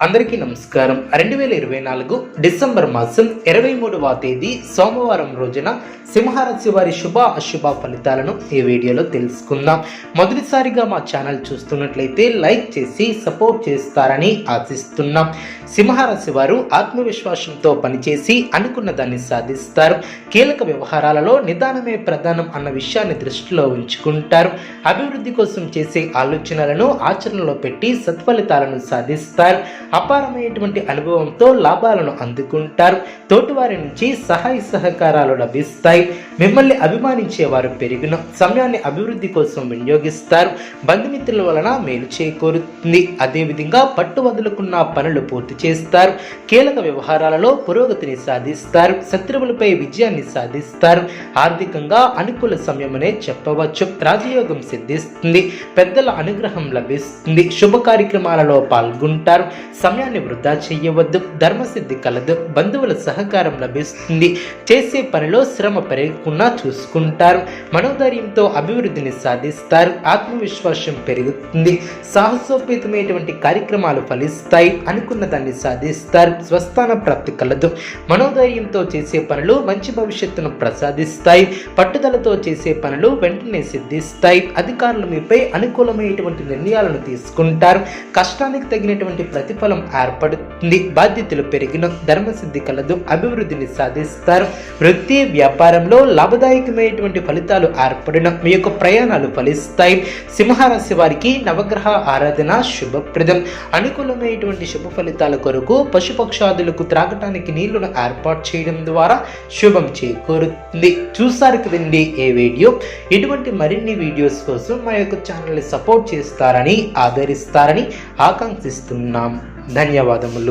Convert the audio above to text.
అందరికీ నమస్కారం. రెండు వేల ఇరవై నాలుగు డిసెంబర్ మాసం ఇరవై మూడవ తేదీ సోమవారం రోజున సింహరాశి వారి శుభ అశుభ ఫలితాలను ఈ వీడియోలో తెలుసుకుందాం. మొదటిసారిగా మా ఛానల్ చూస్తున్నట్లయితే లైక్ చేసి సపోర్ట్ చేస్తారని ఆశిస్తున్నాం. సింహరాశి వారు ఆత్మవిశ్వాసంతో పనిచేసి అనుకున్న దాన్ని సాధిస్తారు. కీలక వ్యవహారాలలో నిదానమే ప్రధానం అన్న విషయాన్ని దృష్టిలో ఉంచుకుంటారు. అభివృద్ధి కోసం చేసే ఆలోచనలను ఆచరణలో పెట్టి సత్ఫలితాలను సాధిస్తారు. అపారమైనటువంటి అనుభవంతో లాభాలను అందుకుంటారు. తోటివారి నుంచి సహాయ సహకారాలు లభిస్తాయి. మిమ్మల్ని అభిమానించే వారు పెరిగిన సమయాన్ని అభివృద్ధి కోసం వినియోగిస్తారు. బంధుమిత్రుల వలన మేలు చేకూరుతుంది. అదేవిధంగా పట్టు వదులుకున్న పనులు పూర్తి చేస్తారు. కీలక వ్యవహారాలలో పురోగతిని సాధిస్తారు. శత్రువులపై విజయాన్ని సాధిస్తారు. ఆర్థికంగా అనుకూల సమయమనే చెప్పవచ్చు. రాజయోగం సిద్ధిస్తుంది. పెద్దల అనుగ్రహం లభిస్తుంది. శుభ కార్యక్రమాలలో పాల్గొంటారు. సమయాన్ని వృధా చేయవద్దు ధర్మసిద్ధి కలదు బంధువుల సహకారం లభిస్తుంది. చేసే పనిలో శ్రమ పెరగకుండా చూసుకుంటారు. మనోధైర్యంతో అభివృద్ధిని సాధిస్తారు. ఆత్మవిశ్వాసం పెరుగుతుంది. సాహసోపేతమైనటువంటి కార్యక్రమాలు ఫలిస్తాయి. అనుకున్న దాన్ని సాధిస్తారు. స్వస్థాన ప్రాప్తి కలదు. మనోధైర్యంతో చేసే పనులు మంచి భవిష్యత్తును ప్రసాదిస్తాయి. పట్టుదలతో చేసే పనులు వెంటనే సిద్ధిస్తాయి. అధికారులు మీపై అనుకూలమైనటువంటి నిర్ణయాలను తీసుకుంటారు. కష్టానికి తగినటువంటి ప్రతిఫలం ఏర్పడుతుంది. బాధ్యతలు పెరిగిన ధర్మసిద్ధి కలదు అభివృద్ధిని సాధిస్తారు. వృత్తి వ్యాపారంలో లాభదాయకమైనటువంటి ఫలితాలు ఏర్పడిన మీ యొక్క ప్రయాణాలు ఫలిస్తాయి. సింహరాశి వారికి నవగ్రహ ఆరాధన శుభప్రదం. అనుకూలమైనటువంటి శుభ ఫలితాల కొరకు పశుపక్షాదులకు త్రాగటానికి నీళ్ళను ఏర్పాటు చేయడం ద్వారా శుభం చేకూరుతుంది. చూసారు కదండి ఏ వీడియో. ఇటువంటి మరిన్ని వీడియోస్ కోసం మా యొక్క ఛానల్ని సపోర్ట్ చేస్తారని ఆదరిస్తారని ఆకాంక్షిస్తున్నాం. ధన్యవాదములు.